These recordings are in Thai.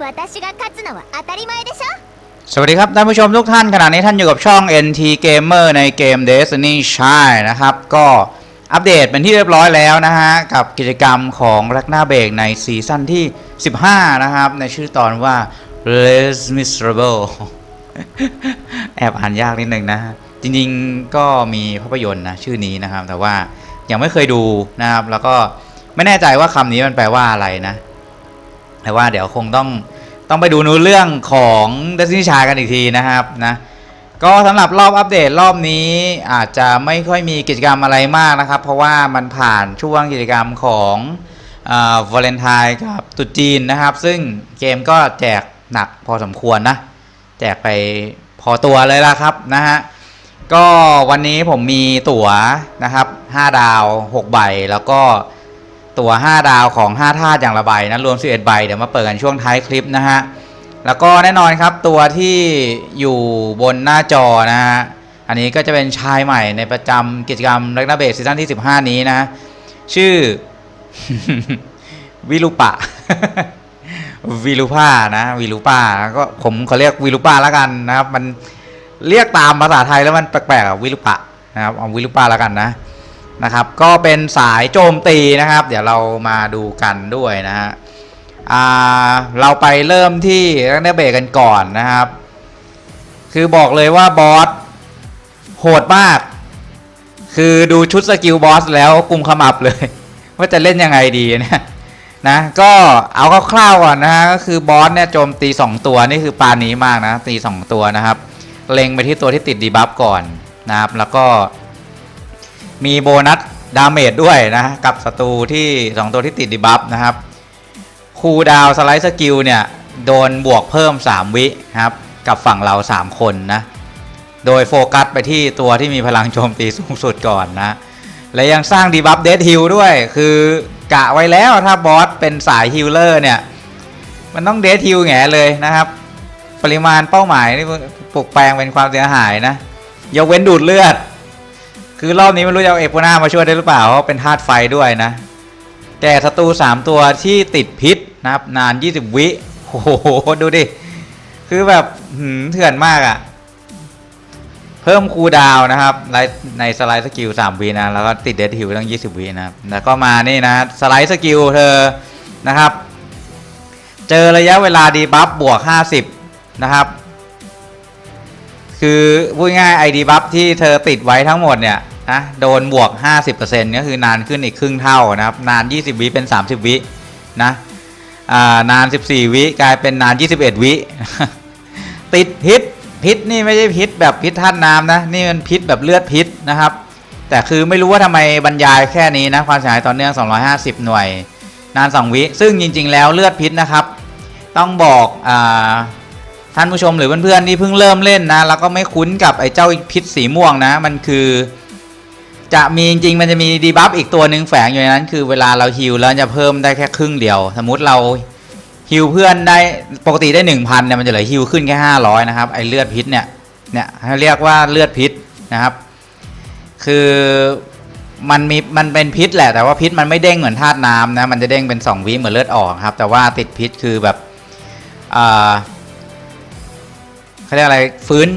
私が勝つのは当たり前でしょ สวัสดีครับท่านผู้ชมทุกท่านขณะนี้ท่านอยู่กับช่อง NT Gamer ในเกม Destiny ใช่นะครับ ก็อัปเดตเป็นที่เรียบร้อยแล้วนะฮะ กับกิจกรรมของรักหน้าเบรกในซีซั่นที่ 15 นะครับ ในชื่อตอนว่า Les Miserable แอบอ่านยากนิดนึงนะฮะจริงๆก็มีภาพยนตร์นะชื่อนี้นะครับ แต่ว่ายังไม่เคยดูนะครับ แล้วก็ไม่แน่ใจว่าคำนี้มันแปลว่าอะไรนะ แต่ว่าเดี๋ยวคงต้องต้องไปดูนู้เรื่องของ Destiny ชากันอีกทีนะครับนะก็สำหรับรอบอัปเดตรอบนี้อาจจะไม่ค่อยมีกิจกรรมอะไรมากนะครับ เพราะว่ามันผ่านช่วงกิจกรรมของวาเลนไทน์กับตุจีนนะครับ ซึ่งเกมก็แจกหนักพอสมควรนะ แจกไปพอตัวเลยละครับนะฮะก็วันนี้ผมมีตั๋วนะครับ 5 ดาว 6 ใบแล้วก็ ตั๋ว5 ดาวของ5ท่าตุอย่างละใบนะรวม 11 ใบ เดี๋ยวมาเปิดกันช่วงท้ายคลิปนะฮะ แล้วก็แน่นอนครับตัวที่อยู่บนหน้าจอนะฮะ อันนี้ก็จะเป็นชายใหม่ในประจำกิจกรรมรักนาเบสซีซั่นที่ 15 นี้นะ ชื่อ วิลุปะ วิลุปานะวิลุปาก็ผมเขาเรียกวิลุปาแล้วกันนะครับ มันเรียกตามภาษาไทยแล้วมันแปลกๆวิลุปะนะครับเอาวิลุปาแล้วกันนะ นะครับ ก็เป็นสายโจมตีนะครับ เดี๋ยวเรามาดูกันด้วยนะฮะเราไปเริ่มที่รักเนเบกันก่อนนะครับ คือบอกเลยว่าบอสโหดมาก คือดูชุดสกิลบอสแล้วกุมขมับเลย ว่าจะเล่นยังไงดีนี่ยนะก็เอาคร่าวๆก่อนนะฮะก็คือบอสเนี่ยโจมตี 2 ตัวนี่คือปานนี้มากนะตี 2 ตัวนะครับ เล็งไปที่ตัวที่ติดดีบัฟก่อนนะครับ แล้วก็ มีโบนัสดาเมจด้วยนะกับศัตรูที่ 2 ตัวที่ติดดีบัฟนะครับคูดาวสไลด์สกิลเนี่ยโดนบวกเพิ่ม 3 วิครับกับฝั่งเรา 3 คนนะโดยโฟกัสไปที่ตัวที่มีพลังโจมตีสูงสุดก่อนนะ และยังสร้างดีบัฟเดดฮิลด้วย คือกะไว้แล้วถ้าบอสเป็นสายฮิลเลอร์เนี่ย มันต้องเดดฮิลแง่เลยนะครับ ปริมาณเป้าหมายนี่ปลุกแปลงเป็นความเสียหายนะ ยกเว้นดูดเลือด คือรอบนี้ไม่รู้จะเอาเอโปนามาช่วยได้หรือเปล่าเพราะเป็นธาตุไฟด้วยนะ แก่ศัตรู3ตัวที่ติดพิษนะครับนาน 20 วิโอ้โหดูดิ คือแบบหืมเถื่อนมากอะ่ะ เพิ่มคูดาวนะครับ ในในสไลด์สกิล3วินะ แล้วก็ติดเดดฮิลตั้ง 20วินะครับ แล้วก็มานี่นะสไลด์สกิลเธอนะครับ เจอระยะเวลาดีบัฟบวก 50 นะครับ คือพูดง่ายไอดีบัฟที่เธอติดไว้ทั้งหมดเนี่ย นะโดนบวก 50%ก็คือนานขึ้นอีกครึ่งเท่านะครับ นาน 20 วิเป็น 30 วินะานาน 14 วิกลายเป็นนาน 21 วิติดพิษพิษนี่ไม่ใช่พิษแบบพิษท่านน้ำนะนี่มันพิษแบบเลือดพิษนะครับ แต่คือไม่รู้ว่าทำไมบรรยายแค่นี้นะความเสียหายต่อเนื่อง 250 หน่วย นาน 2 วิซึ่งจริง ๆ แล้วเลือดพิษนะครับ ต้องบอกอท่านผู้ชมหรือเพื่อนๆที่เพิ่งเริ่มเล่นนะแล้วก็ไม่คุ้นกับไอ้เจ้าพิษสีม่วงนะ มันคือ จะมีจริงๆมันจะมีดีบัฟอีกตัวหนึ่งแฝงอยู่ในนั้น คือเวลาเราฮิลแล้วจะเพิ่มได้แค่ครึ่งเดียว สมมุติเราฮิลเพื่อนได้ปกติได้หนึ่งพันเนี่ยมันจะเหลือฮิลขึ้นแค่ห้าร้อยนะครับไอเลือดพิษเนี่ยเนี่ยเขาเรียกว่าเลือดพิษนะครับ คือมันมีมันเป็นพิษแหละแต่ว่าพิษมันไม่เด้งเหมือนธาตุน้ำนะมันจะเด้งเป็นสองวิเหมือนเลือดออกครับ แต่ว่าติดพิษคือแบบอ่าเขาเรียกอะไรฟื้น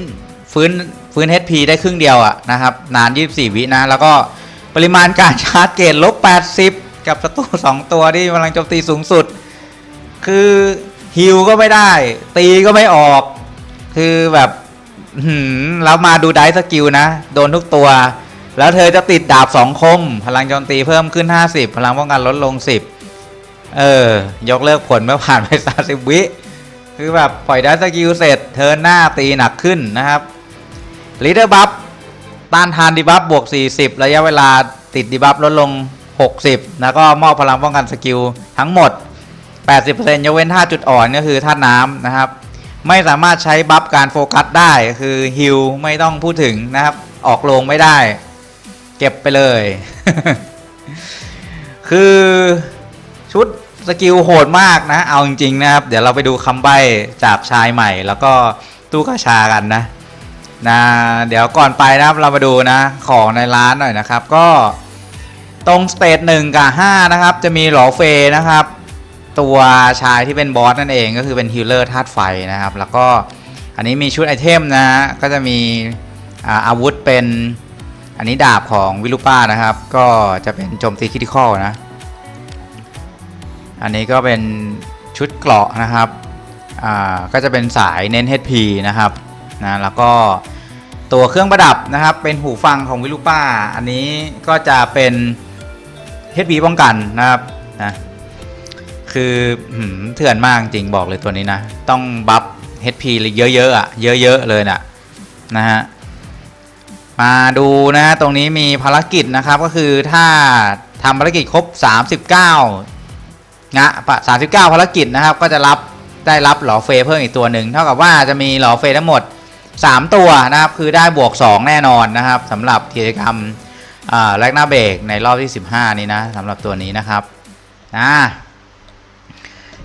ฟื้น ฟื้น HP ได้ครึ่งเดียวอะนะครับ นาน 24 วินะ แล้วก็ปริมาณการชาร์จเกตลบ 80 กับศัตรู2 ตัวที่กำลังโจมตีสูงสุด คือฮิลก็ไม่ได้ ตีก็ไม่ออก คือแบบหืมแล้วมาดูไดสกิลนะ โดนทุกตัว แล้วเธอจะติดดาบ2คม พลังโจมตีเพิ่มขึ้น 50 พลังป้องกันลดลง 10 เออ ยกเลิกผลเมื่อผ่านไป30วิคือแบบปล่อยได้สกิลเสร็จเทินหน้าตีหนักขึ้นนะครับ ลีดเดอร์บัฟต้านทานดีบัฟบวก 40 ระยะเวลาติดดีบัฟลดลง 60 แล้วก็มอบพลังป้องกันสกิลทั้งหมด 80%ยกเว้นท่าจุดอ่อนก็คือท่าน้ำนะครับ ไม่สามารถใช้บัฟการโฟกัสได้คือฮิลไม่ต้องพูดถึงนะครับ ออกโลงไม่ได้ เก็บไปเลย คือชุดสกิลโหดมากนะ เอาจริงๆนะครับ เดี๋ยวเราไปดูคำใบ้จากชายใหม่ แล้วก็ตู้กาชากันนะ นะเดี๋ยวก่อนไปนะครับเรามาดูนะของในร้านหน่อยนะครับ ก็ตรงสเตจหนึ่งกับห้านะครับ จะมีหลอเฟนะครับ ตัวชายที่เป็นบอสนั่นเองก็คือเป็นฮิลเลอร์ธาตุไฟนะครับ แล้วก็อันนี้มีชุดไอเทมนะก็จะมีอาอาวุธเป็นอันนี้ดาบของวิลูป้านะครับ ก็จะเป็นโจมตีคิติคอลนะ อันนี้ก็เป็นชุดเกราะนะครับก็จะเป็นสายเน้น HP นะครับนะแล้วก็ ตัวเครื่องประดับนะครับ เป็นหูฟังของวิลูป้า อันนี้ก็จะเป็น HP ป้องกันนะครับนะคือเถื่อนมากจริงบอกเลยตัวนี้นะ ต้องบัฟ HP เลยเยอะๆอะเยอะๆเลยน่ะนะฮะมาดูนะตรงนี้มีภารกิจนะครับก็คือถ้าทำภารกิจครบ 39งะปะ39 ภารกิจนะครับ ก็จะรับได้รับหลอเฟยเพิ่มอีกตัวหนึ่งเท่ากับว่าจะมีหลอเฟยทั้งหมด 3 ตัวนะครับ คือได้บวก 2 แน่นอนนะครับสำหรับกิจกรรมแลกหน้าเบรกในรอบที่ 15 นี้นะสำหรับตัวนี้นะครับนะ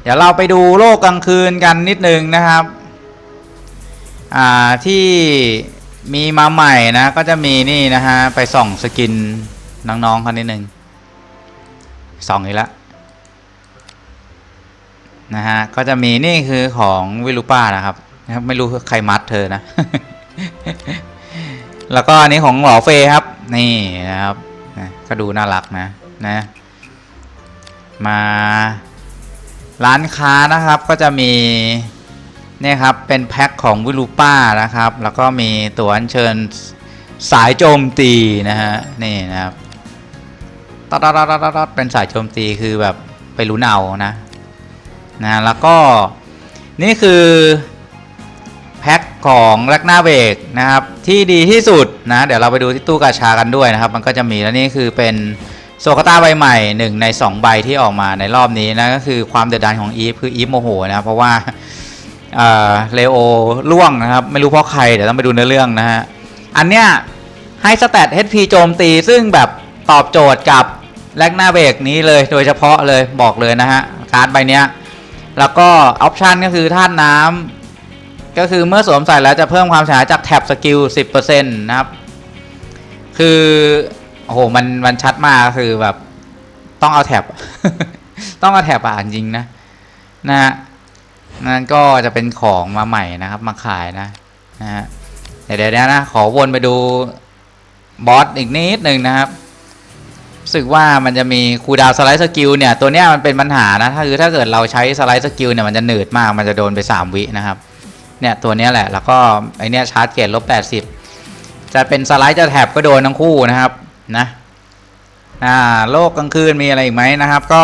เดี๋ยวเราไปดูโลกกลางคืนกันนิดนึงนะครับอ่าที่มีมาใหม่นะก็จะมีนี่นะฮะไปส่องสกินน้องๆเขานิดนึงส่องอีกแล้วนะฮะก็จะมีนี่คือของวิลูป้านะครับ นะครับไม่รู้ใครมัดเธอนะ แล้วก็อันนี้ของหลอเฟยครับ นี่นะครับนะก็ดูน่ารักนะนะ มาร้านค้านะครับก็จะมีเนี่ยครับเป็นแพ็คของวิลูป้านะครับ แล้วก็มีตัวอัญเชิญสายโจมตีนะฮะนี่นะครับตอดตอดตอดตอดเป็นสายโจมตีคือแบบไปลุ้นเอานะนะแล้วก็นี่คือ ของแลกหน้าเบรกนะครับที่ดีที่สุดนะเดี๋ยวเราไปดูที่ตู้กาชากันด้วยนะครับ มันก็จะมีแล้วนี่คือเป็นโซคาต้าใบใหม่หนึ่งใน 2 ใบที่ออกมาในรอบนี้นะก็คือความเดือดดานของอีฟคืออีฟโมโหนะเพราะว่าเอ่อเลโอล่วงนะครับ ไม่รู้เพราะใครเดี๋ยวต้องไปดูในเรื่องนะฮะอันเนี้ยให้สเตต HP โจมตีซึ่งแบบตอบโจทย์กับแลกหน้าเบรกนี้เลยโดยเฉพาะเลยบอกเลยนะฮะการ์ดใบเนี้ยแล้วก็ออปชันก็คือธาตุน้ำ ก็คือเมื่อสวมใส่แล้วจะเพิ่มความฉายจากแท็บสกิล 10%นะครับ คือโอ้โหมันมันชัดมากคือแบบต้องเอาแท็บ ต้องเอาแท็บอ่านจริงนะนะฮะนั่นก็จะเป็นของมาใหม่นะครับมาขายนะนะฮะเดี๋ยวเดี๋ยวนะ ขอวนไปดูบอสอีกนิดหนึ่งนะครับรู้สึกว่ามันจะมีคูดาวสไลด์สกิลเนี่ยตัวเนี้ยมันเป็นปัญหานะถ้าคือถ้าเกิดเราใช้สไลด์สกิลเนี่ยมันจะหนืดมากมันจะโดนไป 3 วินะครับ เนี่ยตัวนี้แหละ แล้วก็ไอเนี้ยชาร์จเกตลบ80จะเป็นสไลด์จะแท็บก็โดนทั้งคู่นะครับนะอ่าโลกกลางคืนมีอะไรอีกไหมนะครับ ก็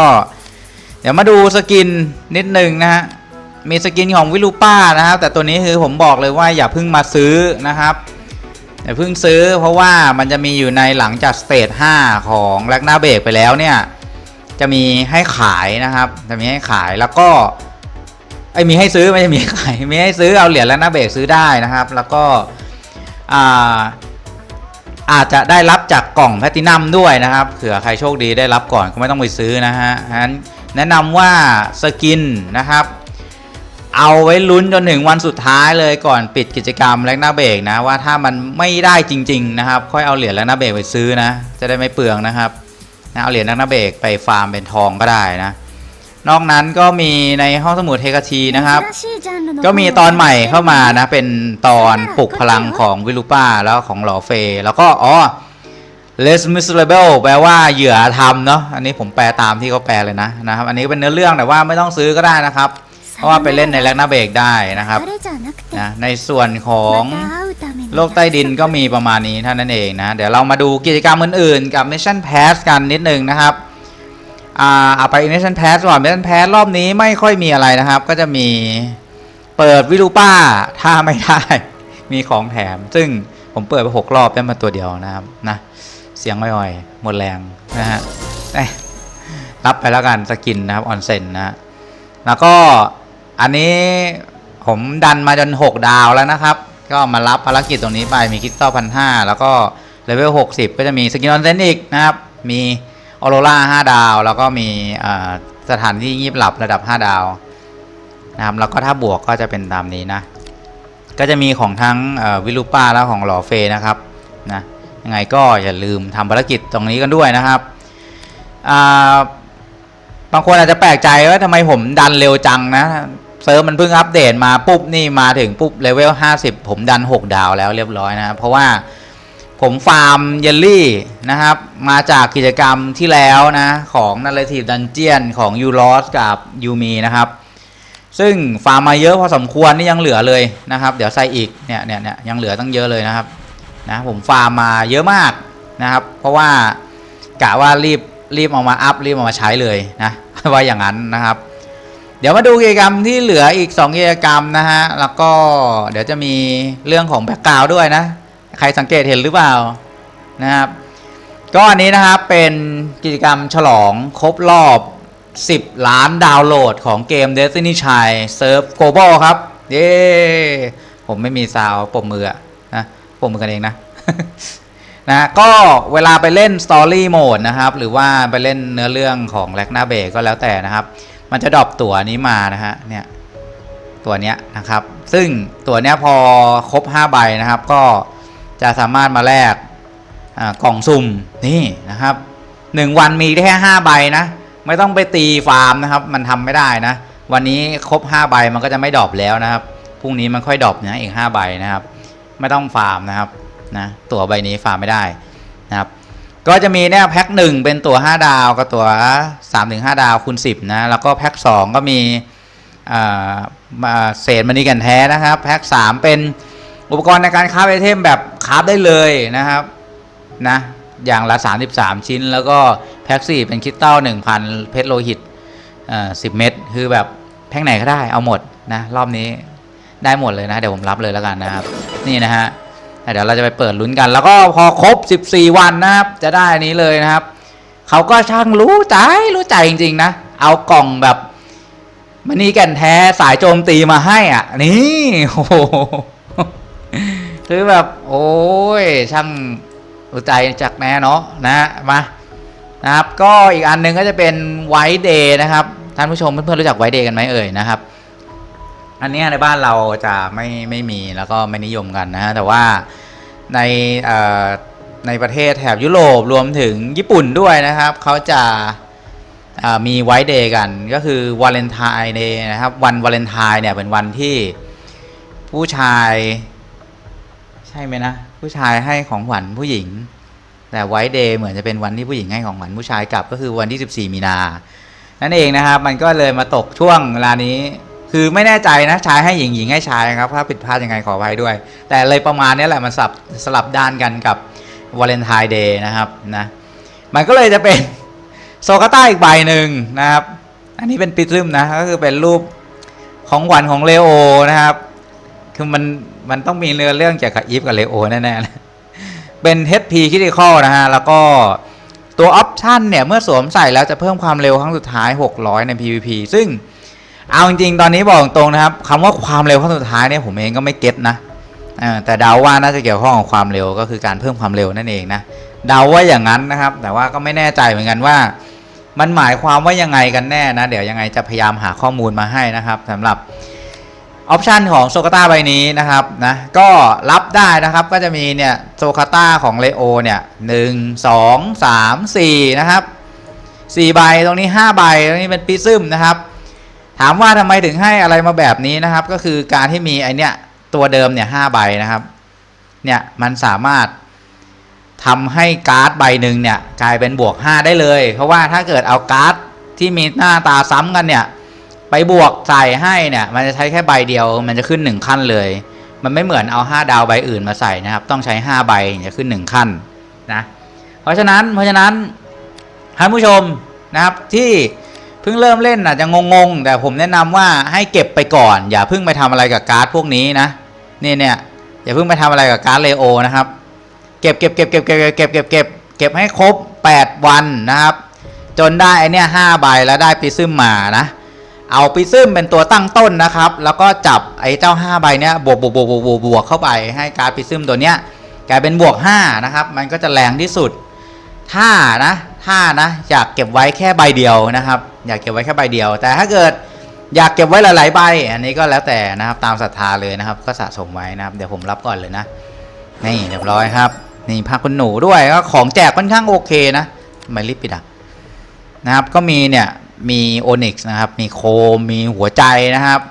เดี๋ยวมาดูสกินนิดนึงนะฮะมีสกินของวิลูป้านะครับ แต่ตัวนี้คือผมบอกเลยว่าอย่าเพิ่งมาซื้อนะครับอย่าเพิ่งซื้อเพราะว่ามันจะมีอยู่ในหลังจากสเตจ5ของแลกหน้าเบรกไปแล้วเนี่ยจะมีให้ขายนะครับ จะมีให้ขายแล้วก็ ไอ้มีให้ซื้อไม่ใช่มีให้ขายมีให้ซื้อเอาเหรียญแลกนาเบรกซื้อได้นะครับ แล้วก็อ่าอาจจะได้รับจากกล่องแพลตินัมด้วยนะครับเผื่อใครโชคดีได้รับก่อนก็ไม่ต้องไปซื้อนะฮะฉะนั้นแนะนำว่าสกินนะครับเอาไว้ลุ้นจนถึงวันสุดท้ายเลยก่อนปิดกิจกรรมแลกหน้าเบรกนะว่าถ้ามันไม่ได้จริง ๆ นะครับ ค่อยเอาเหรียญแลกหน้าเบรกไปซื้อนะ จะได้ไม่เปลืองนะครับนะเอาเหรียญแลกหน้าเบรกไปฟาร์มเป็นทองก็ได้นะ นอกนั้นก็มีในห้องสมุดเทกชีนะครับ ก็มีตอนใหม่เข้ามานะเป็นตอนปลุกพลังของวิลูป้าแล้วของหลอเฟ แล้วก็อ๋อ less miserable แปลว่าเหยื่อทำเนาะอันนี้ผมแปลตามที่เขาแปลเลยนะนะครับอันนี้เป็นเนื้อเรื่องแต่ว่าไม่ต้องซื้อก็ได้นะครับ เพราะว่าไปเล่นในแลกหน้าเบรกได้นะครับนะในส่วนของโลกใต้ดินก็มีประมาณนี้เท่านั้นเองนะ เดี๋ยวเรามาดูกิจกรรมอื่นๆ กับ Mission Pass กันนิดนึงนะครับ อ่าเอาไป Mission Pass ก่อน Mission Pass รอบนี้ไม่ค่อยมีอะไรนะครับ ก็จะมีเปิดวิลูป้าถ้าไม่ได้ มีของแถม ซึ่งผมเปิดไปหกรอบได้มาตัวเดียวนะครับนะเสียงอ่อยๆหมดแรงนะฮะรับไปแล้วกันสกินนะครับออนเซนนะแล้วก็อันนี้ผมดันมาจน 6 ดาวแล้วนะครับ ก็มารับภารกิจตรงนี้ไปมีคริสตัลพันห้าแล้วก็เลเวล60ก็จะมีสกินออนเซนอีกนะครับ มี ออโรรา5ดาว แล้วก็มีสถานที่งีบหลับระดับ 5 ดาวนะครับแล้วก็ถ้าบวกก็จะเป็นตามนี้นะ ก็จะมีของทั้งวิลูป้าและของหลอเฟยนะครับนะยังไงก็อย่าลืมทำภารกิจตรงนี้กันด้วยนะครับบางคนอาจจะแปลกใจว่าทำไมผมดันเร็วจังนะเซิร์ฟมันเพิ่งอัปเดตมาปุ๊บนี่มาถึงปุ๊บเลเวล50 ผมดัน 6 ดาวแล้วเรียบร้อยนะ เพราะว่า ผมฟาร์มเยลลี่นะครับ มาจากกิจกรรมที่แล้วนะ ของ Narrative Dungeon ของ u l o s กับยูมีนะครับ ซึ่งฟาร์มมาเยอะพอสมควรนี่ยังเหลือเลยนะครับ เดี๋ยวใส่อีกเนี่ยเนี่ยเนี่ยยังเหลือตั้งเยอะเลยนะครับนะผมฟาร์มมาเยอะมากนะครับ เพราะว่ากะว่ารีบรีบเอามาอัพรีบเอามาใช้เลยนะว่าอย่างนั้นนะครับ เดี๋ยวมาดูกิจกรรมที่เหลืออีก2กิจกรรมนะฮะแล้วก็เดี๋ยวจะมีเรื่องของแบ็กกราวด้วยนะ ใครสังเกตเห็นหรือเปล่านะครับ ก็อันนี้นะครับเป็นกิจกรรมฉลองครบรอบ 10 ล้านดาวน์โหลดของเกม Destiny Child Surf Global ครับ เย้ผมไม่มีซาวปมมือนะปมมือกันเองนะนะก็เวลาไปเล่น Story Mode นะครับ หรือว่าไปเล่นเนื้อเรื่องของแลกนาเบก็แล้วแต่นะครับ มันจะดรอปตัวนี้มานะฮะเนี่ยตัวเนี้ยนะครับ ซึ่งตัวเนี้ยพอครบ 5 ใบนะครับก็ จะสามารถมาแลกกล่องสุ่มนี่นะครับ 1 วันมีได้แค่5ใบนะ ไม่ต้องไปตีฟาร์มนะครับ มันทำไม่ได้นะ วันนี้ครบ 5 ใบมันก็จะไม่ดรอปแล้วนะครับพรุ่งนี้มันค่อยดรอปนะอีก5ใบนะครับ ไม่ต้องฟาร์มนะครับนะตั๋วใบนี้ฟาร์มไม่ได้นะครับ ก็จะมีเนี่ยแพ็คหนึ่งเป็นตัว5ดาวกับตัว3-5 ดาวคูณ10นะแล้วก็แพ็ค2ก็มีเศษมณีกันแท้นะครับ แพ็ค3เป็น อุปกรณ์ในการคราฟไอเทมแบบคราฟได้เลยนะครับนะอย่างละ 33 ชิ้น แล้วก็แพ็ค4เป็นคริสตัล1,000 เพชรโลหิตอ่า10เม็ดคือแบบแพ็คไหนก็ได้เอาหมดนะรอบนี้ได้หมดเลยนะเดี๋ยวผมรับเลยแล้วกันนะครับ นี่นะฮะเดี๋ยวเราจะไปเปิดลุ้นกัน แล้วก็พอครบ 14 วันนะครับ จะได้อันนี้เลยนะครับเขาก็ช่างรู้ใจรู้ใจจริงๆนะ เอากล่องแบบมันนี่แก่นแท้สายโจมตีมาให้อะ นี่โอ้โห คือแบบโอ้ยช่างรู้ใจจากแน่เนาะนะมานะครับ ก็อีกอันหนึงก็จะเป็นไวท์เดย์นะครับท่านผู้ชมเพื่อนๆรู้จักไวท์เดย์กันไหมเอ่ยนะครับ อันนี้ในบ้านเราจะไม่ไม่มีแล้วก็ไม่นิยมกันนะฮะแต่ว่าในในประเทศแถบยุโรปรวมถึงญี่ปุ่นด้วยนะครับเขาจะมีไวท์เดย์กันก็คือวาเลนไทน์เดย์นะครับ วันวาเลนไทน์เนี่ยเป็นวันที่ผู้ชาย ช่ไหมนะ ผู้ชายให้ของขวัญผู้หญิง แต่ไวท์เดย์เหมือนจะเป็นวันที่ผู้หญิงให้ของขวัญผู้ชายกลับก็คือวันที่ 14 มีนานั่นเองนะครับ มันก็เลยมาตกช่วงเวลานี้ คือไม่แน่ใจนะชายให้หญิงหญิงให้ชายครับถ้าผิดพลาดยังไงขออภัยด้วย แต่เลยประมาณนี้แหละมันสลับสลับด้านกันกับวาเลนไทน์เดย์นะครับนะมันก็เลยจะเป็นโซกาต้าอีกใบหนึ่งนะครับ อันนี้เป็นปิซึมนะก็คือเป็นรูปของขวัญของเลโอนะครับ คือมันมันต้องมีเนื้อเรื่องเกี่ยวกับอีฟกับเลโอแน่ๆเลยเป็น HP Critical นะฮะ แล้วก็ตัวออปชันเนี่ย เมื่อสวมใส่แล้วจะเพิ่มความเร็วครั้งสุดท้าย 600 ใน PVP ซึ่งเอาจริงๆ ตอนนี้บอกตรงนะครับคำว่าความเร็วครั้งสุดท้ายเนี่ยผมเองก็ไม่เก็ตนะแต่เดาว่าน่าจะเกี่ยวข้องกับความเร็วก็คือการเพิ่มความเร็วนั่นเองนะเดาว่าอย่างนั้นนะครับ แต่ว่าก็ไม่แน่ใจเหมือนกันว่า มันหมายความว่ายังไงกันแน่นะ เดี๋ยวยังไงจะพยายามหาข้อมูลมาให้นะครับสำหรับ ออปชันของโซกาต้าใบนี้นะครับนะก็รับได้นะครับก็จะมีเนี่ยโซคาต้าของเลโอเนี่ยหนึ่งสองสามสี่นะครับสี่ใบตรงนี้ห้าใบตรงนี้เป็นปิซึมนะครับ ถามว่าทำไมถึงให้อะไรมาแบบนี้นะครับ ก็คือการที่มีไอเนี้ยตัวเดิมเนี่ยห้าใบนะครับเนี่ยมันสามารถทำให้การ์ดใบหนึ่งเนี่ยกลายเป็นบวก 5 ได้เลย เพราะว่าถ้าเกิดเอาการ์ดที่มีหน้าตาซ้ำกันเนี่ย ไปบวกใส่ให้เนี่ยมันจะใช้แค่ใบเดียว มันจะขึ้น 1 ขั้นเลย มันไม่เหมือนเอา 5 ดาวใบอื่นมาใส่นะครับ ต้องใช้ 5 ใบจะขึ้น 1 ขั้นนะเพราะฉะนั้นเพราะฉะนั้นท่านผู้ชมนะครับที่เพิ่งเริ่มเล่นอาจจะงงๆ แต่ผมแนะนำว่าให้เก็บไปก่อน อย่าเพิ่งไปทำอะไรกับการ์ดพวกนี้นะนี่เนี่ยอย่าเพิ่งไปทำอะไรกับการ์ดเลโอนะครับเก็บเก็บเก็บเก็บเก็บเก็บเก็บเก็บเก็บให้ครบ 8 วันนะครับ จนได้ไอเนี่ยห้าใบแล้วได้ปิซึมมานะ เอาปิซึมเป็นตัวตั้งต้นนะครับ แล้วก็จับไอ้เจ้า 5 ใบเนี้ยบวกบวกบวกบวกบวกบวกเข้าไปให้การปิซึมตัวเนี้ยกลายเป็นบวก 5 นะครับ มันก็จะแรงที่สุด ถ้านะ ถ้านะ อยากเก็บไว้แค่ใบเดียวนะครับ อยากเก็บไว้แค่ใบเดียว แต่ถ้าเกิดอยากเก็บไว้หลาย ๆ ใบ อันนี้ก็แล้วแต่นะครับ ตามศรัทธาเลยนะครับ ก็สะสมไว้นะครับ เดี๋ยวผมรับก่อนเลยนะ นี่เรียบร้อยครับ นี่ผ้าคุณหนูด้วยก็ของแจกค่อนข้างโอเคนะ ไม่รีบปิดอะนะครับ ก็มีเนี่ย มีโอนิกส์นะครับ มีโคม มีหัวใจนะครับ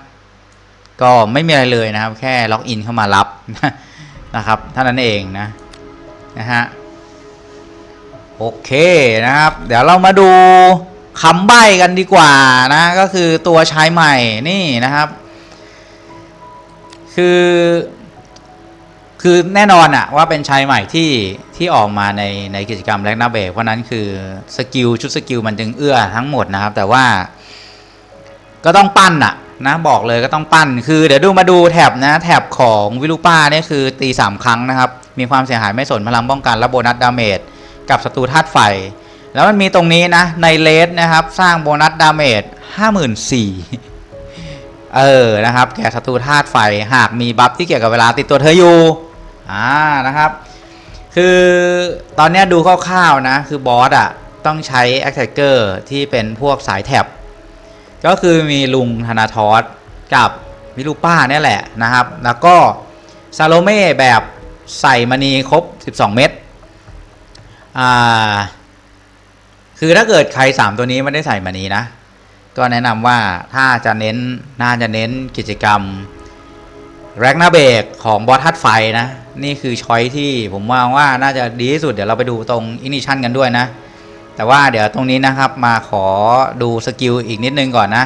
ก็ไม่มีอะไรเลยนะครับ แค่ล็อกอินเข้ามารับนะครับเท่านั้นเองนะนะฮะโอเคนะครับ เดี๋ยวเรามาดูคำใบ้กันดีกว่านะ ก็คือตัวใชายใหม่นี่นะครับ คือ คือแน่นอนอะว่าเป็นชายใหม่ที่ที่ออกมาในในกิจกรรมแลกนาเบกเพราะนั้นคือสกิลชุดสกิลมันจึงเอื้อทั้งหมดนะครับ แต่ว่าก็ต้องปั้นอะนะบอกเลยก็ต้องปั้น คือเดี๋ยวดูมาดูแท็บนะแท็บของวิลูป้าเนี่ยคือตี 3 ครั้งนะครับ มีความเสียหายไม่สนพลังป้องกันและโบนัสดาเมจกับศัตรูธาตุไฟ แล้วมันมีตรงนี้นะ ในเลสนะครับ สร้างโบนัสดาเมจ54,000เออนะครับ แก่ศัตรูธาตุไฟหากมีบัฟที่เกี่ยวกับเวลาติดตัวเธออยู่ อ่านะครับ คือตอนนี้ดูคร่าวๆนะ คือบอสอะ ต้องใช้ a t t a c k e r ที่เป็นพวกสายแท็บ ก็คือมีลุงธนาทอสกับมิลูป้าเนี่ยแหละนะครับ แล้วก็ซาโลเม่แบบใส่มณีครบ 12 เม็ดอ่าคือถ้าเกิดใคร 3 ตัวนี้ไม่ได้ใส่มณีนะ ก็แนะนำว่าถ้าจะเน้นน่าจะเน้นกิจกรรมแร็กนาเบกของบอสทัดไฟนะ นี่คือช้อยที่ผมว่าว่าน่าจะดีที่สุดเดี๋ยวเราไปดูตรงอินิชันกันด้วยนะ แต่ว่าเดี๋ยวตรงนี้นะครับมาขอดูสกิลอีกนิดนึงก่อนนะ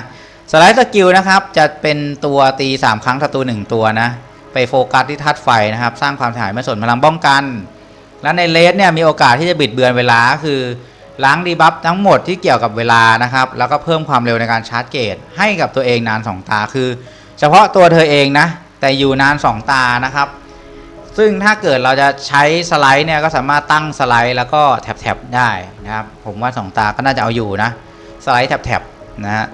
สไลด์สกิลนะครับจะเป็นตัวตี 3 ครั้งศัตรู1ตัวนะ ไปโฟกัสที่ทัดไฟนะครับ สร้างความเสียหายไม่สนพลังป้องกัน และในเลสเนี่ยมีโอกาสที่จะบิดเบือนเวลาคือล้างดีบัฟทั้งหมดที่เกี่ยวกับเวลานะครับ แล้วก็เพิ่มความเร็วในการชาร์จเกต ให้กับตัวเองนาน 2 ตาคือ เฉพาะตัวเธอเองนะ แต่อยู่นาน 2 ตานะครับ ซึ่งถ้าเกิดเราจะใช้สไลด์เนี่ยก็สามารถตั้งสไลด์แล้วก็แท็บๆได้นะครับ ผมว่า2ตาก็น่าจะเอาอยู่นะ สไลด์แท็บๆนะฮะ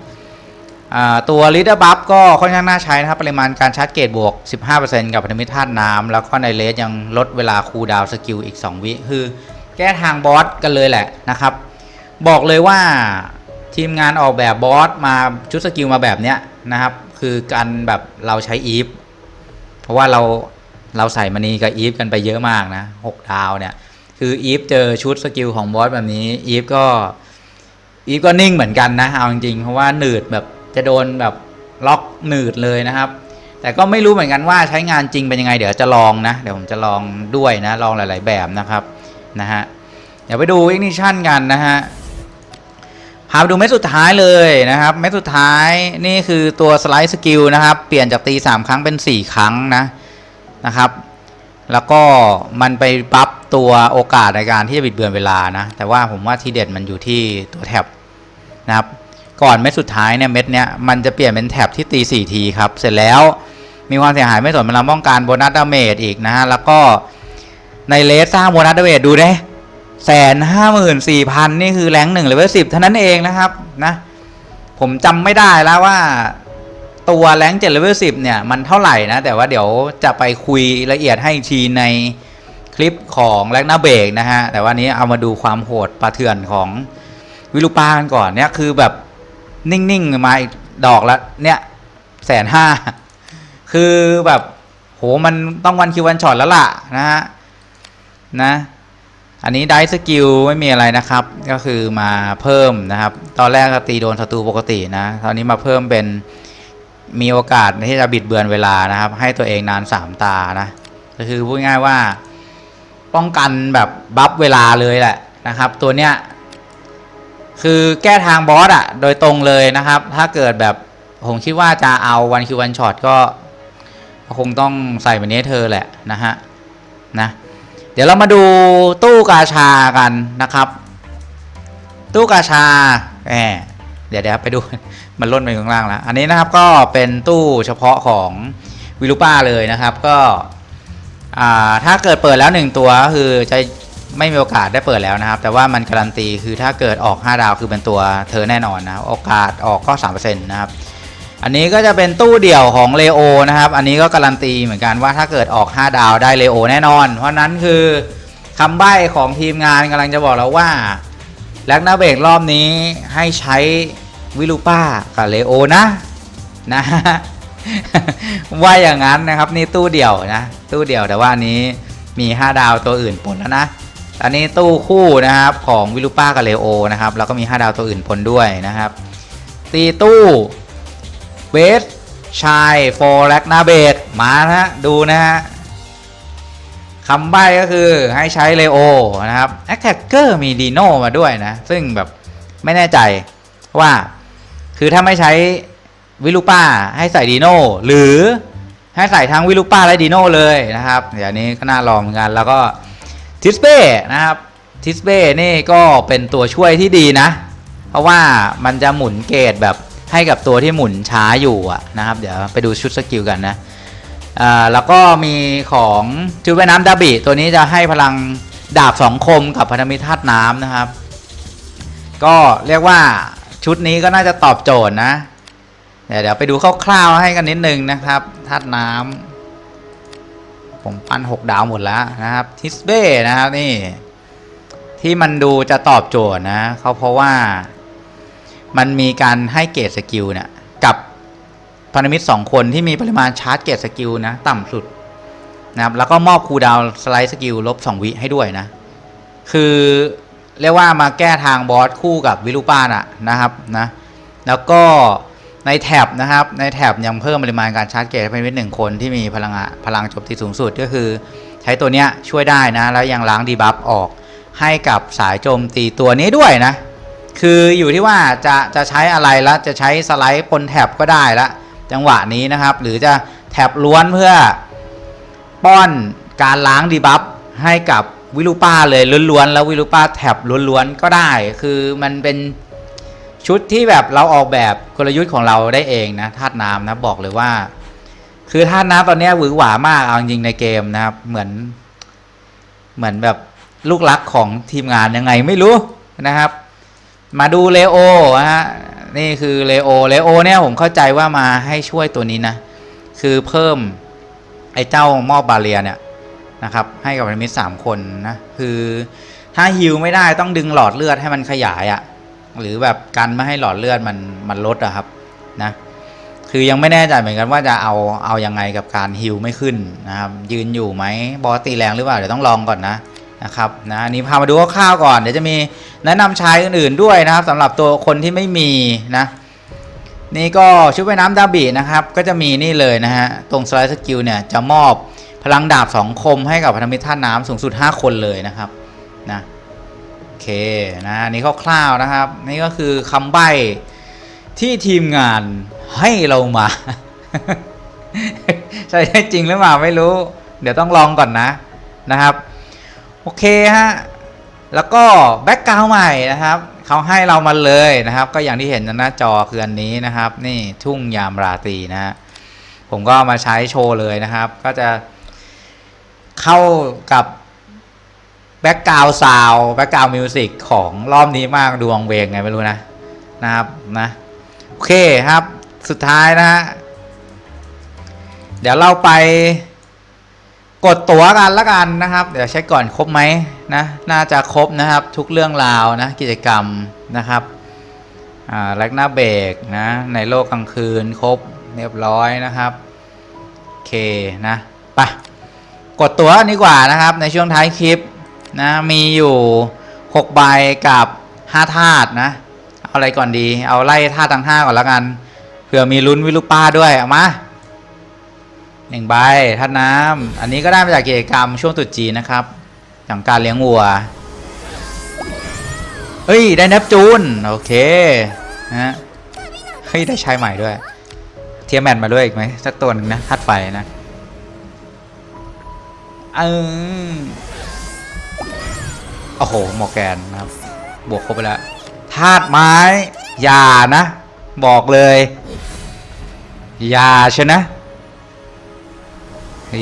ตัว Leader Buff ก็ค่อนข้างน่าใช้นะครับ ปริมาณการชาร์จเกตบวก 15%กับพันธมิตรธาตุน้ำแล้วก็ในเลสยังลดเวลาคูลดาวสกิลอีก 2 วิ คือแก้ทางบอสกันเลยแหละนะครับ บอกเลยว่าทีมงานออกแบบบอสมาชุดสกิลมาแบบเนี้ยนะครับ คือการแบบเราใช้อีฟเพราะว่าเรา เราใส่มณีกับอีฟกันไปเยอะมากนะหกดาวเนี่ย คืออีฟเจอชุดสกิลของบอสแบบนี้อีฟก็อีฟก็นิ่งเหมือนกันนะเอาจริงๆเพราะว่าหนืดแบบจะโดนแบบล็อกหนืดเลยนะครับ แต่ก็ไม่รู้เหมือนกันว่าใช้งานจริงเป็นยังไง เดี๋ยวจะลองนะ เดี๋ยวผมจะลองด้วยนะลองหลาย ๆ แบบนะครับนะฮะเดี๋ยวไปดูอิกนิชันกันนะฮะพาไปดูเม็ดสุดท้ายเลยนะครับ เม็ดสุดท้ายนี่คือตัวสไลด์สกิลนะครับ เปลี่ยนจากตี 3 ครั้งเป็น 4 ครั้งนะ นะครับ แล้วก็มันไปปรับตัวโอกาสในการที่จะบิดเบือนเวลานะแต่ว่าผมว่าที่เด็ดมันอยู่ที่ตัวแท็บนะครับก่อนเม็ดสุดท้ายเนี่ยเม็ดเนี้ยมันจะเปลี่ยนเป็นแท็บที่ตี4ทีครับเสร็จแล้วมีความเสียหายไม่สนพลังป้องกันโบนัสดาเมจอีกนะฮะแล้วก็ในเลสสร้างโบนัสดาเมจดูได้แสนห้าหมื่นสี่พันนี่คือแรงหนึ่งเลเวลสิบเท่านั้นเองนะครับนะผมจำไม่ได้แล้วว่า ตัวแรงเจ็ดเลเวลสิบเนี่ย มันเท่าไหร่นะ แต่ว่าเดี๋ยวจะไปคุยละเอียดให้อีกทีในคลิปของแรงนาเบรกนะฮะ แต่วันนี้เอามาดูความโหดประเทือนของวิลูปากันก่อนเนี่ยคือแบบนิ่งๆ มาอีกดอกแล้วเนี่ยแสนห้าคือแบบโหมันต้องวันคิววันช็อตแล้วล่ะนะฮะนะอันนี้ได้สกิลไม่มีอะไรนะครับ ก็คือมาเพิ่มนะครับ ตอนแรกก็ตีโดนศัตรูปกตินะ ตอนนี้มาเพิ่มเป็น มีโอกาสที่จะบิดเบือนเวลานะครับ ให้ตัวเองนานสามตานะก็คือพูดง่ายว่าป้องกันแบบบัฟเวลาเลยแหละนะครับ ตัวเนี้ยคือแก้ทางบอสอะโดยตรงเลยนะครับ ถ้าเกิดแบบผมคิดว่าจะเอาวันคิววันช็อตก็คงต้องใส่แบบนี้เธอแหละนะฮะนะเดี๋ยวเรามาดูตู้กาชากันนะครับ ตู้กาชาแหม ดี๋ยวเดี๋ยวไปดูมันล่นไปข้างล่างแล้ว อันนี้นะครับก็เป็นตู้เฉพาะของวิลูป้าเลยนะครับก็ถ้าเกิดเปิดแล้วหนึ่งตัวคือจะไม่มีโอกาสได้เปิดแล้วนะครับ แต่ว่ามันการันตีคือถ้าเกิดออก 5 ดาวคือเป็นตัวเธอแน่นอนนะโอกาสออกก็ 3%นะครับอันนี้ก็จะเป็นตู้เดี่ยวของเลโอนะครับ อันนี้ก็การันตีเหมือนกันว่าถ้าเกิดออก 5 ดาวได้เลโอแน่นอน เพราะนั้นคือคำใบ้ของทีมงานกำลังจะบอกเราว่าแลกนาเบกรอบนี้ให้ใช้ วิลูป้ากับเลโอนะนะว่าอย่างนั้นนะครับนี่ตู้เดี่ยวนะ ตู้เดี่ยวแต่ว่านี้มี 5 ดาวตัวอื่นปนแล้วนะอันนี้ตู้คู่นะครับของวิลูป้ากับเลโอนะครับแล้วก็มี 5 ดาวตัวอื่นปนด้วยนะครับ ตีตู้เวสชายโฟแลกนาเบดมานะฮะดูนะฮะคำใบ้ก็คือให้ใช้เลโอนะครับแอคแท็กเกอร์มีดีโนมาด้วยนะ ซึ่งแบบไม่แน่ใจว่า คือถ้าไม่ใช้วิลูป้าให้ใส่ดีโน่หรือให้ใส่ทั้งวิลูป้าและดีโน่เลยนะครับเดี๋ยวนี้ก็น่าลองเหมือนกันแล้วก็ทิสเป้นะครับทิสเป้นี่ก็เป็นตัวช่วยที่ดีนะ เพราะว่ามันจะหมุนเกตแบบให้กับตัวที่หมุนช้าอยู่ะนะครับ เดี๋ยวไปดูชุดสกิลกันนะแล้วก็มีของจูเวน้ำดาบิตัวนี้จะให้พลังดาบสองคมกับพันธมิตรธาตุน้ำนะครับ ก็เรียกว่า ชุดนี้ก็น่าจะตอบโจทย์นะ เดี๋ยวเดี๋ยวไปดูคร่าวๆให้กันนิดนึงนะครับธาตุน้ำผมปั้นหกดาวหมดแล้วนะครับทิสเบ้นะครับนี่ ที่มันดูจะตอบโจทย์นะเขาเพราะว่ามันมีการให้เกรดสกิลเนี่ยกับพันธมิตรสองคนที่มีปริมาณชาร์จเกรดสกิลนะต่ำสุดนะครับแล้วก็มอบคูดาวสไลด์สกิลลบ 2 วิให้ด้วยนะ คือ เรียกว่ามาแก้ทางบอสคู่กับวิลูป้านะนะครับนะแล้วก็ในแท็บนะครับในแท็บยังเพิ่มปริมาณการชาร์จเกรดให้เป็นวิทหนึ่งคนที่มีพลังพลังโจมตีสูงสุดก็คือ ใช้ตัวเนี้ยช่วยได้นะ แล้วยังล้างดีบัฟออกให้กับสายโจมตีตัวนี้ด้วยนะ คืออยู่ที่ว่าจะจะใช้อะไรแล้วจะใช้สไลด์ปนแท็บก็ได้ละจังหวะนี้นะครับ หรือจะแท็บล้วนเพื่อป้อนการล้างดีบัฟให้กับ วิลูป้าเลยล้วนๆแล้ววิลูป้าแท็บล้วนๆก็ได้ คือมันเป็นชุดที่แบบเราออกแบบกลยุทธ์ของเราได้เองนะธาตุน้ำนะบอกเลยว่า คือธาตุน้ำตอนนี้หวือหวามากเอาจริงในเกมนะครับเหมือน เหมือนแบบลูกรักของทีมงานยังไงไม่รู้นะครับ มาดูเลโอฮะนี่คือเลโอเลโอเนี่ยผมเข้าใจว่ามาให้ช่วยตัวนี้นะ คือเพิ่มไอ้เจ้ามอบบาเรียเนี่ย นะครับให้กับพันธมิตรสามคนนะคือถ้าฮิวไม่ได้ต้องดึงหลอดเลือดให้มันขยายอะ่ะหรือแบบกันไม่ให้หลอดเลือดมันมันลดอะครับนะคือยังไม่แน่ใจเหมือนกันว่าจะเอาเอายังไงกับการฮิวไม่ขึ้นนะครับยืนอยู่ไหมบอสตีแรงหรือเปล่าเดี๋ยวต้องลองก่อนนะนะครับนะอันนี้พามาดูคร่าวๆก่อนเดี๋ยวจะมีแนะนำใช้อื่นๆด้วยนะครับสำหรับตัวคนที่ไม่มีนะนี่ก็ชุดว่ายน้ำดาบินะครับ ก็จะมีนี่เลยนะฮะตรงสไลด์สกิลเนี่ยจะมอบ พลังดาบ2คมให้กับพันธมิตรท่าน้ำสูงสุด 5 คนเลยนะครับนะโอเคนะนนี้คร่าวๆนะครับ นี่ก็คือคำใบ้ที่ทีมงานให้เรามา ใช่จริงหรือเปล่าไม่รู้ เดี๋ยวต้องลองก่อนนะนะครับ โอเคฮะแล้วก็แบ็กกราวใหม่นะครับเขาให้เรามาเลยนะครับ ก็อย่างที่เห็นหน้าจอคืออันนี้นะครับ นี่ทุ่งยามราตรีนะผมก็มาใช้โชว์เลยนะครับ ก็จะ เข้ากับแบ็กกราวด์ซาวแบ็กกราวด์มิวสิกของรอบนี้มากดวงเวงไงไม่รู้นะนะครับนะโอเคครับสุดท้ายนะฮะเดี๋ยวเราไปกดตั๋วกันละกันนะครับ เดี๋ยวเช็คก่อนครบไหมนะน่าจะครบนะครับทุกเรื่องราวนะกิจกรรมนะครับอ่าแลกหน้าเบรกนะในโลกกลางคืนครบเรียบร้อยนะครับโอเคนะไป กดตัวนดีกว่านะครับในช่วงท้ายคลิปนะมีอยู่6ใบกับ5ธาตุนะ เอาอะไรก่อนดี เอาไล่ธาตุทั้ง 5 ก่อนละกันเผื่อมีลุ้นวิลุป้าด้วยเอามาหนึ่งใบท่าน้ำอันนี้ก็ได้มาจากกิจกรรมช่วงตรุษจีนนะครับอย่างการเลี้ยงวัวเฮ้ยได้เนปจูนโอเคนะฮะเฮ้ยได้ชายใหม่ด้วย เทียมแมนมาด้วยอีกไหมสักตัวหนึงนะธาตุไฟนะ เออโอ้โหมอแกนนะครับ บวกครบไปแล้วธาตุไม้ อย่านะ บอกเลย อย่าชนะ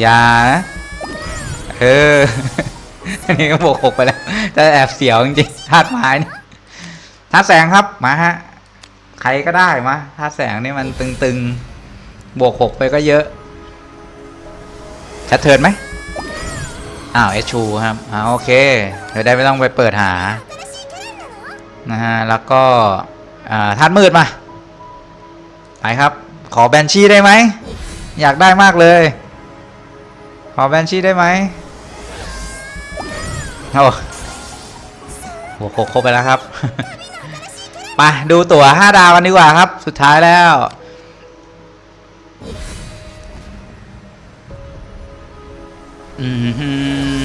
อย่านะ เออ อันนี้ก็บวกหกไปแล้ว แต่แอบเสียวจริงๆธาตุไม้นี่ธาตุแสงครับ มาฮะ ใครก็ได้มาธาตุแสงนี่มันตึงๆ บวกหกไปก็เยอะชัดเทินไหม อ้าวเอชูครับอ่าโอเคเดี๋ยวได้ไม่ต้องไปเปิดหานะฮะแล้วก็อ่าธาตุมืดมาไปครับ ขอแบนชี่ได้ไหมอยากได้มากเลย ขอแบนชี่ได้ไหมโอ้โหครบไปแล้วครับ ไปดูตั๋ว5ดาวกันดีกว่าครับ สุดท้ายแล้ว อืม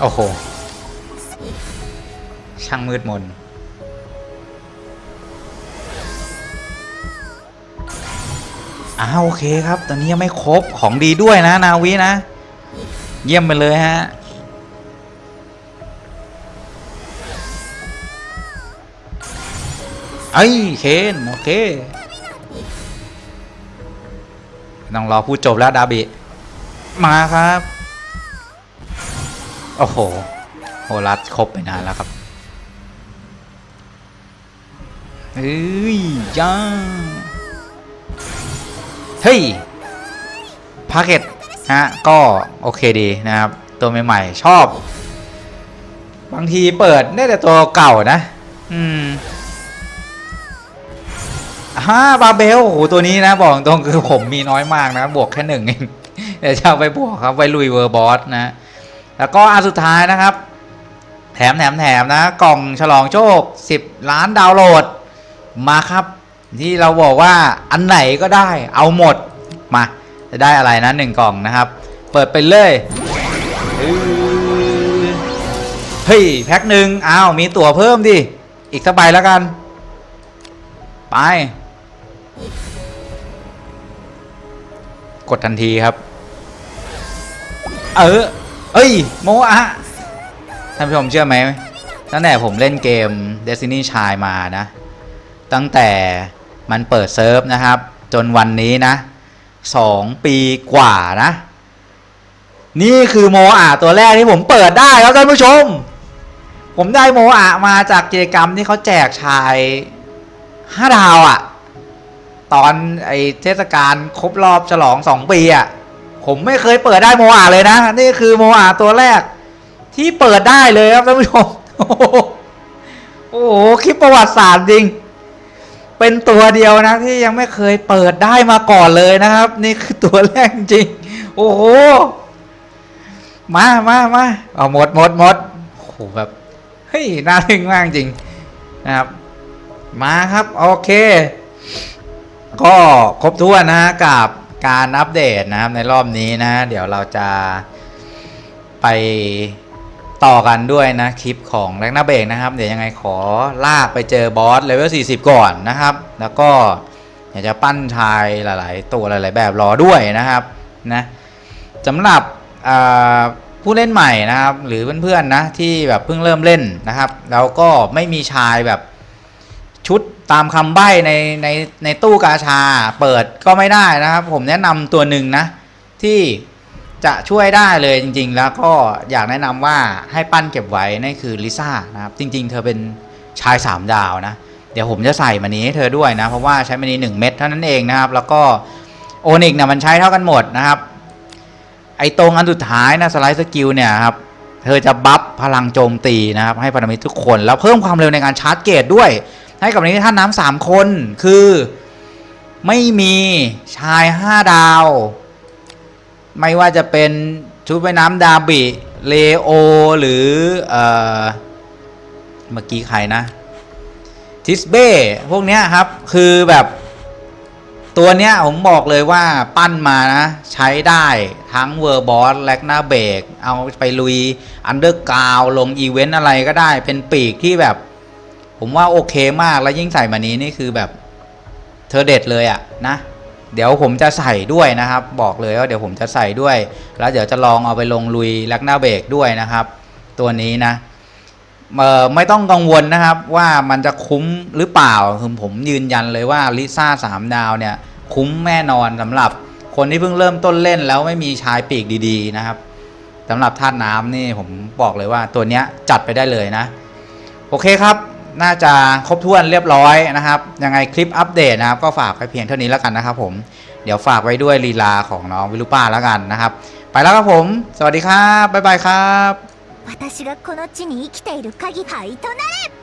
โอ้โห ช่างมืดมน อ้าวโอเคครับ ตอนนี้ยังไม่ครบของดีด้วยนะ นาวินะ เยี่ยมไปเลยฮะเอ้เคนโอเค ต้องรอพูดจบแล้ว ดาบิ มาครับ โอ้โหโหรัดครบไปนานแล้วครับเฮ้ยจ้าเฮ้ยพาเกตฮะก็โอเคดีนะครับ ตัวใหม่ๆชอบ บางทีเปิดได้แต่ตัวเก่านะ อืมฮ่าบาเบลโอ้โหตัวนี้นะ บอกตรงคือผมมีน้อยมากนะ บวกแค่หนึ่งเอง เดี๋ยวจะเอาไปบวกครับไปลุยเวอร์บอสนะ แล้วก็อันสุดท้ายนะครับ แถมแถมแถมนะ กล่องฉลองโชค 10 ล้านดาวน์โหลดมาครับที่เราบอกว่าอันไหนก็ได้เอาหมดมาจะได้อะไรนะหนึ่งกล่องนะครับ เปิดไปเลยเฮ้ยแพ็คหนึ่งอ้าวมีตั๋วเพิ่มดิอีกสักใบแล้วกัน ไป กดทันทีครับ เออ เอ้ย โมอะท่านผู้ชมเชื่อไหมตั้งแต่ผมเล่นเกม Destiny Child มานะ ตั้งแต่มันเปิดเซิร์ฟนะครับ จนวันนี้นะสองปีกว่านะ นี่คือโมอะตัวแรกที่ผมเปิดได้ครับท่านผู้ชม ผมได้โมอะมาจากกิจกรรมที่เขาแจกชายห้าดาวอะ่ะ ตอนไอเทศกาลครบรอบฉลองสองปีอะ่ะ ผมไม่เคยเปิดได้โมอะเลยนะ นี่คือโมอะตัวแรก ที่เปิดได้เลยครับท่านผู้ชมโอ้โหโอ้โหคลิปประวัติศาสตร์จริง เป็นตัวเดียวนะ ที่ยังไม่เคยเปิดได้มาก่อนเลยนะครับ นี่คือตัวแรกจริง โอ้โห มามามาเอาหมดหมดหมดโอ้โหแบบเฮ้ยน่าทึ่งมากจริงนะครับ มาครับ โอเค ก็ครบถ้วนนะฮะกับ การอัปเดตนะครับในรอบนี้นะ เดี๋ยวเราจะไปต่อกันด้วยนะคลิปของแร็กนาเบกนะครับ เดี๋ยวยังไงขอลากไปเจอบอสเลเวล40 ก่อนนะครับ แล้วก็อยากจะปั้นชายหลาย ๆ ตัวหลาย ๆ แบบรอด้วยนะครับนะสำหรับผู้เล่นใหม่นะครับ หรือเพื่อน ๆ นะที่แบบเพิ่งเริ่มเล่นนะครับ แล้วก็ไม่มีชายแบบ ชุดตามคำใบ้ในในในตู้กาชาเปิดก็ไม่ได้นะครับ ผมแนะนำตัวหนึ่งนะ ที่จะช่วยได้เลยจริง ๆ แล้วก็อยากแนะนำว่าให้ปั้นเก็บไว้นั่นคือลิซ่านะครับ จริง ๆ เธอเป็นชาย 3 ดาวนะ เดี๋ยวผมจะใส่มานี้ให้เธอด้วยนะ เพราะว่าใช้มานี้ 1 เม็ดเท่านั้นเองนะครับ แล้วก็โอนิกเนี่ยมันใช้เท่ากันหมดนะครับ ไอตรงอันสุดท้ายนะสไลด์สกิลเนี่ยครับ เธอจะบัฟพลังโจมตีนะครับให้พันธมิตรทุกคน แล้วเพิ่มความเร็วในการชาร์จเกตด้วย ให้กับนี้ท่านน้ำสามคนคือไม่มีชายห้าดาว ไม่ว่าจะเป็นชุดว่ายน้ำดาบิเลโอหรือเออมื่อกี้ใครนะ ทิสเบ้พวกเนี้ยครับ คือแบบ ตัวเนี้ยผมบอกเลยว่าปั้นมานะ ใช้ได้ทั้งเวอร์บอสแลกหน้าเบรกเอาไปลุยอันเดอร์กาวลงอีเวนต์อะไรก็ได้เป็นปีกที่แบบ ผมว่าโอเคมากแล้วยิ่งใส่มานี้นี่คือแบบเธอเด็ดเลยอะนะ เดี๋ยวผมจะใส่ด้วยนะครับ บอกเลยว่าเดี๋ยวผมจะใส่ด้วย แล้วเดี๋ยวจะลองเอาไปลงลุยแลกหน้าเบรกด้วยนะครับ ตัวนี้นะ เออไม่ต้องกังวลนะครับว่ามันจะคุ้มหรือเปล่าคือผมยืนยันเลยว่าลิซ่าสามดาวเนี่ยคุ้มแน่นอนสำหรับคนที่เพิ่งเริ่มต้นเล่นแล้วไม่มีชายปีกดีๆนะครับสำหรับธาตุน้ำนี่ผมบอกเลยว่าตัวเนี้ยจัดไปได้เลยนะ โอเคครับ น่าจะครบถ้วนเรียบร้อยนะครับ ยังไงคลิปอัปเดตนะครับ ก็ฝากไว้เพียงเท่านี้แล้วกันนะครับผมเดี๋ยวฝากไว้ด้วยลีลาของน้องวิลุป้าแล้วกันนะครับ ไปแล้วครับผม สวัสดีครับบ๊ายบายครับ 私がこの地に生きている限り灰となれ！